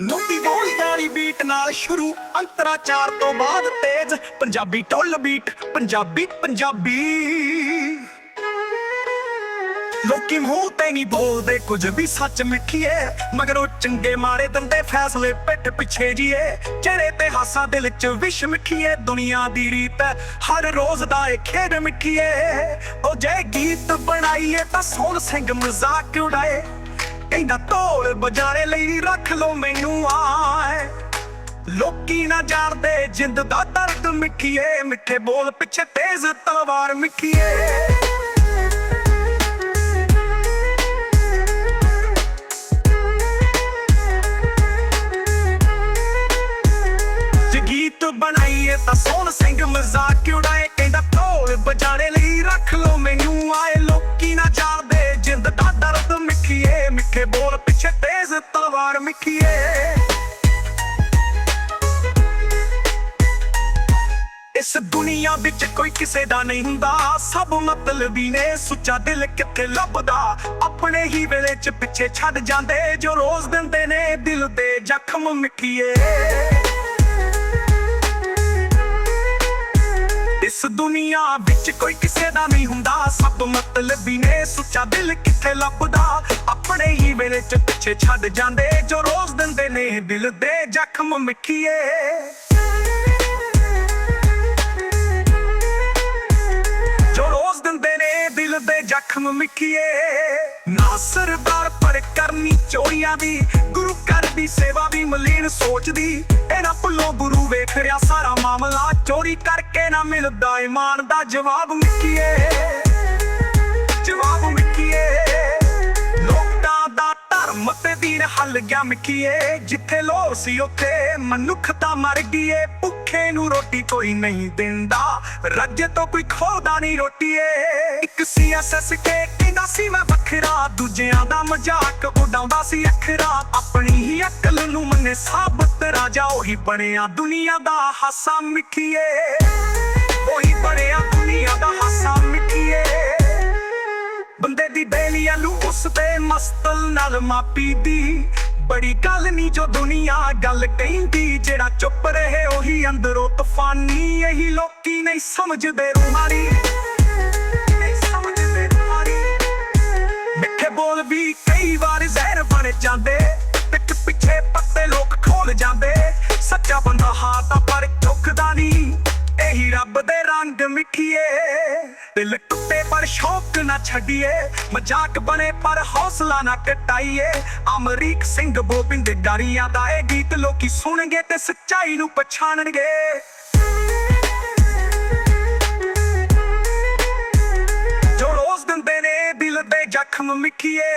ਨੁੱਤੀ ਬੋਲੀ ਜਾਰੀ ਬੀਟ ਨਾਲ ਸ਼ੁਰੂ ਅੰਤਰਾ ਚਾਰ ਤੋਂ ਬਾਅਦ ਤੇਜ਼। ਪੰਜਾਬੀ ਟੁੱਲ ਬੀਟ, ਪੰਜਾਬੀ ਪੰਜਾਬੀ। ਲੋਕੀ ਮੂੰਹ ਤੇ ਨਹੀਂ ਬੋਲਦੇ, ਕੁਝ ਵੀ ਸੱਚ ਮਿੱਠੀਏ। ਮਗਰ ਉਹ ਚੰਗੇ ਮਾਰੇ ਦੰਦੇ ਫੈਸਲੇ ਪਿੱਠ ਪਿੱਛੇ ਜੀਏ। ਚਿਹਰੇ ਤੇ ਹਾਸਾ ਦਿਲ ਚ ਵਿਸ਼ ਮਿੱਠੀਏ, ਦੁਨੀਆ ਦੀ ਰੀਤ ਹਰ ਰੋਜ਼ ਦਾ ਇਹ ਖੇਡ ਮਿੱਠੀਏ। ਉਹ ਜੇ ਗੀਤ ਬਣਾਈਏ ਤਾਂ ਸੋਹਣ ਸਿੰਘ ਮਜ਼ਾਕ ਉਡਾਏ। ਕਹਿੰਦਾ ਢੋਲ ਬਜਾਰੇ ਲਈ ਰੱਖ ਲੋ ਮੈਨੂੰ ਆਏ। ਲੋਕੀ ਨਾ ਜਾਣਦੇ ਜਿੰਦ ਦਾ ਦਰਦ ਮਿੱਠੀਏ, ਮਿੱਠੇ ਬੋਲ ਪਿੱਛੇ ਤੇਜ਼ ਤਲਵਾਰ ਮਿੱਠੀਏ। ਜੇ ਬਣਾਈਏ ਤਾਂ ਸੋਹਣ ਸਿੰਘ ਮਜ਼ਾ ਤੇਜ਼ ਮਿੱਠੀਏ। ਇਸ ਦੁਨੀਆ ਵਿੱਚ ਕੋਈ ਕਿਸੇ ਦਾ ਨਹੀਂ ਹੁੰਦਾ। ਸਭ ਮਤਲਬੀ ਨੇ ਸੁੱਚਾ ਦਿਲ ਕਿੱਥੇ ਲੱਭਦਾ। ਆਪਣੇ ਹੀ ਵੇਲੇ ਚ ਪਿੱਛੇ ਛੱਡ ਜਾਂਦੇ। ਜੋ ਰੋਜ਼ ਦਿੰਦੇ ਨੇ ਦਿਲ ਦੇ ਜ਼ਖਮ ਮਿੱਠੀਏ। ਇਸ ਦੁਨੀਆ ਵਿੱਚ ਕੋਈ ਕਿਸੇ ਦਾ ਨਹੀਂ ਹੁੰਦਾ। ਸਭ ਮਤਲਬੀ ਨੇ ਸੁੱਚਾ ਦਿਲ ਕਿੱਥੇ ਲੱਭਦਾ? ਆਪਣੇ ਹੀ ਵੇਲੇ ਚ ਪਿੱਛੇ ਛੱਡ ਜਾਂਦੇ, ਜੋ ਰੋਜ਼ ਦਿੰਦੇ ਨੇ ਦਿਲ ਦੇ ਜ਼ਖਮ ਮਿੱਠੀਏ। ਜੋ ਰੋਜ਼ ਦਿੰਦੇ ਨੇ ਦਿਲ ਦੇ ਜ਼ਖਮ ਮਿੱਠੀਏ। ਨਾ ਸਰਦਾਰ ਪਰ ਕਰਨੀ ਚੋਰੀਆਂ ਦੀ ਗੁਰੂ ਘਰ ਸੇਵਾ ਵੀ ਮਲੀਨ ਸੋਚਦੀ। ਇਹਨਾਂ ਭੁੱਲੋ ਗੁਰੂ ਵੇਖ ਰਿਹਾ ਸਾਰਾ ਮਾਮਲਾ। ਚੋਰੀ ਕਰਕੇ ਨਾ ਮਿਲਦਾ ਇਮਾਨ ਦਾ ਜਵਾਬ ਮਿੱਠੀਏ। ਜਵਾਬ ਮਿੱਠੀਏ। ਲੋਕਾਂ ਦਾ ਧਰਮ ਤੇ ਦੀਨ ਹੱਲ ਗਿਆ ਮਿੱਠੀਏ। ਜਿੱਥੇ ਲੋੜ ਸੀ ਉੱਥੇ ਮਨੁੱਖਤਾ ਮਰ ਗਈਏ। ਭੁੱਖੇ ਨੂੰ ਰੋਟੀ ਕੋਈ ਨਹੀਂ ਦਿੰਦਾ। ਰੱਜ ਤੋਂ ਕੋਈ ਖੋਦਾ ਨਹੀਂ ਰੋਟੀਏ। ਇੱਕ ਸੀ ਕੇ ਦੂਜਿਆਂ ਦਾ ਮਜ਼ਾਕ ਉਡਾਉਂਦਾ ਸੀ ਅੱਖਰਾ, ਆਪਣੀ ਹੀ ਅਕਲ ਨੂੰ ਮੰਨੇ ਸਾਬਤ ਰਾਜਾ, ਉਹੀ ਬਣਿਆ ਦੁਨੀਆ ਦਾ ਹਾਸਾ ਮਿੱਠੀਏ। ਉਹੀ ਬਣਿਆ ਦੁਨੀਆ ਦਾ ਹਾਸਾ ਮਿੱਠੀਏ। ਬੰਦੇ ਦੀ ਬੇਲੀਆਂ ਨੂੰ ਉਸ ਤੇ ਮਸਤਲ ਨਾਲ ਮਾਪੀ ਦੀ। ਬੜੀ ਗੱਲ ਨਹੀਂ ਜੋ ਦੁਨੀਆ ਗੱਲ ਕਹਿੰਦੀ, ਜਿਹੜਾ ਚੁੱਪ ਰਹੇ ਉਹੀ ਅੰਦਰੋਂ ਤੂਫਾਨੀ, ਇਹੀ ਲੋਕੀ ਨਹੀਂ ਸਮਝਦੇ ਰੂਹਾਨੀ। ਲੋਕ ਜਾਂਦੇ। ਸੱਚਾ ਬੰਦਾ ਹਾਤਾ ਪਰ ਝੁਕਦਾ ਨਹੀਂ। ਇਹੀ ਰੱਬ ਦੇ ਰੰਗ ਮਿੱਠੀਏ। ਦਿਲ ਟੁੱਟੇ ਪਰ ਸ਼ੌਕ ਨਾ ਛੱਡੀਏ। ਮਜ਼ਾਕ ਬਣੇ ਪਰ ਹੌਸਲਾ ਨਾ ਕਟਾਈਏ। ਅਮਰੀਕ ਸਿੰਘ ਗੋਬਿੰਦ ਗਾਰੀਆਂ ਦਾ ਇਹ ਗੀਤ ਲੋਕੀ ਸੁਣਨਗੇ ਤੇ ਸੱਚਾਈ ਨੂੰ ਪਛਾਣਨਗੇ। ਜੋ ਰੋਜ਼ ਦਿੰਦੇ ਨੇ ਦਿਲ ਦੇ ਜ਼ਖਮ ਮਿੱਠੀਏ।